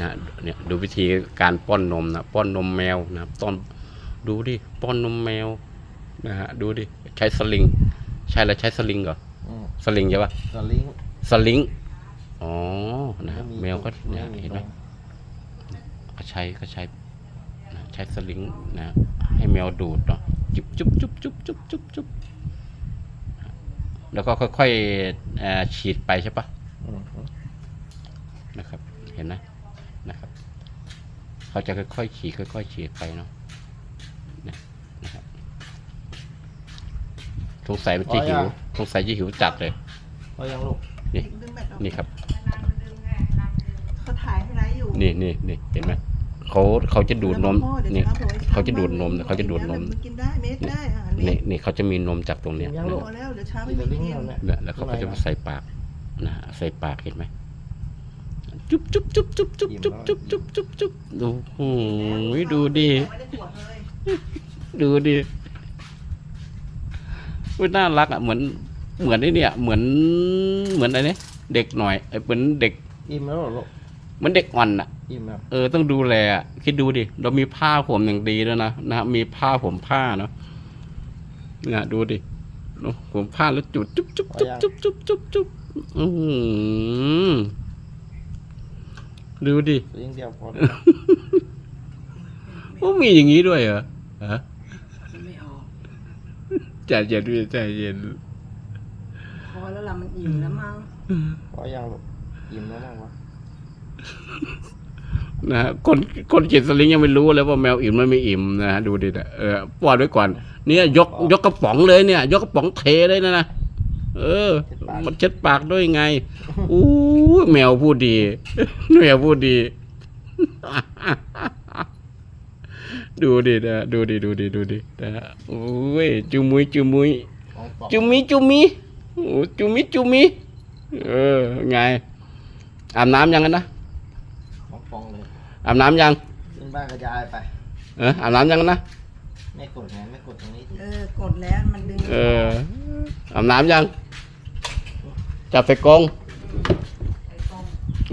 นะเนี่ยดูวิธีการป้อนนมนะป้อนนมแมวนะครับตอนดูดิป้อนนมแมวนะฮะดูดิใช้สลิง ใช่แล้วใช้สลิงเหรออืมสลิงใช่ปะสลิงสลิงอ๋อนะฮะไแมวก็เนี่ยไเห็นไหมก็ใช้ก็ใช้นะใช้สลิงนะให้แมวดูดเนาะจุบจุบจุบจุบจุบจุบจุบแล้วก็ค่อยๆเอ่อฉีดไปใช่ปะอืมนะครับ เห็นไหม นะครับ เขาจะค่อยๆฉีดค่อยๆฉีดไปเนาะนะนะครับสงสัยมันจะหิวสงสัยจะหิวจัดเลยพอยังลูกนี่ดึงแบตออกนี่ครับเขาถ่ายให้ไลฟ์อยู่นี่นี่นี่เห็นไหมเขาเขาจะดูดนมเดี๋ยวนี่ช้บอกให้เขาจะดูดนมเขาจะดูดนมเยวกินได้เม็ดได้อะนี่นี่เขาจะมีนมจากตรงเนี้ยยังลูกพอแล้วเดี๋ยวเช้าไม่มีสมีลิงกินเราเนี่ยเนี่ยแล้วเขาก็จะมาใส่ปากนะฮะใส่ปากเห็นไหม จุ๊บจุ๊บจุ๊บจุ๊บจุ๊บจุ๊บจุ๊บจุ๊บจุ๊บจุ๊บดูโอ้ยดูดิไม่ได้ตรวจเลยดูดิว่าน่ารักอะเหมือนเหมือนไอ้เนี่ย เหมือนเหมือนอะไรเนี่ยเด็กหน่อยเอ้เหมือนเด็กอิ่มแล้วเหรอกเหมือนเด็กอ่อนอะอิ่มแล้วเออต้องดูแลคิดดูดิเรามีผ้าผมอย่างดีแล้วยนะนะมีผ้าผมผ้าเนาะเนี่ยดูดิเนอะผมผ้าแล้วจุดจุ๊บจุ๊บจุ๊บจุ๊บจุ๊บจุ๊บจุ๊บอื อหือดูดิสลิงเดียวพอโอ้มีอย่างนี้ด้วยเหรอฮะไม่ออก ใจเย็นด้วยใจเย็นพอแล้วล่ะมันอิ่มแล้วมั้งพอยังลูกอิ่มแล้วมั้งวะนะฮะคนคนเขียนสลิงยังไม่รู้เลยว่าแมวอิ่มมันไม่อิ่มนะฮะดูดินะเออป้อนไว้ก่อนเนี่ยยกยกกระป๋องเลยเนี่ย ยกกระป๋องเทเลยนะนะ เออ มันเช็ดปากด้วยไงอู้ยแมวพูดดี แมวพูดดี ดูดินะดูดิดูดิดูดินะฮะโอ้ยจุมุยจุมุยของปอกจุมิจุมิโอ้จุมิจุมิเออไงอาบน้ำยังกันนะของปองเลยอาบน้ำยังขึ้นบ้านกระจายไปเอออาบน้ำยังกันนะไม่กดไงไม่กดตรงนี้ทีเออกดแล้วมันดึง เอออาบน้ำยัง จับใส่กรงไอ้กล้อง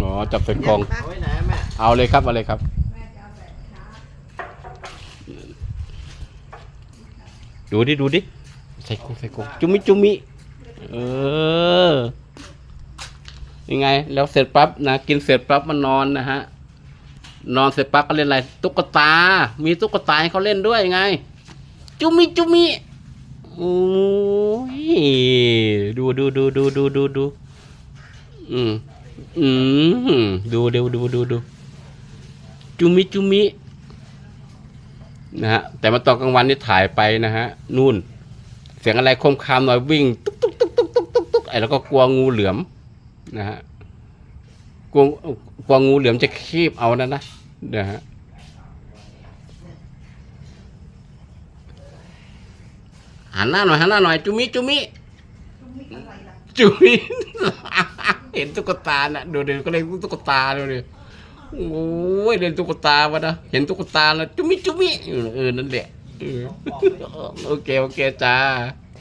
อ๋อ จับใส่กรงเอาไว้ไหนอะแม่เอาเลยครับ เอาเลยครับแม่จะเอาแต่ช้าดูดิ ดูดิ ใส่กรงใส่กรงจุมิจุมิ เออ ยังไง แล้วเสร็จปั๊บนะ กินเสร็จปั๊บมานอนนะฮะ นอนเสร็จปั๊บก็เล่นอะไร ตุ๊กตา มีตุ๊กตาให้เขาเล่นด้วยไง จุมิจุมิ โอ้ยดูดูดูดูดูดูดูอืมอืมดูเดี๋ยวดูดูดูจุมิจุมินะฮะแต่มาตอนกลางวันนี่ถ่ายไปนะฮะนู่น เสียงอะไรคมคามหน่อยวิ่งตุ๊กตุ๊กตุ๊กตุ๊กตุ๊กตุ๊กตุ๊กไอ้แล้วก็กลัวงูเหลือมนะฮะกลัวกลัวงูเหลือมจะคีบเอานะนะนะฮะ หันหน้าหน่อยหันหน้าหน่อยจุมิจุมิอะไรล่ะจุมิเห็นตุ๊กตาน่ะดูดิก็เลยตุ๊กตาดูดิโอ้ยเล่นตุ๊กตาวะนะเห็นตุ๊กตาแล้วจุมิจุมิเออนั่นแหละเออโอเคโอเคจ้า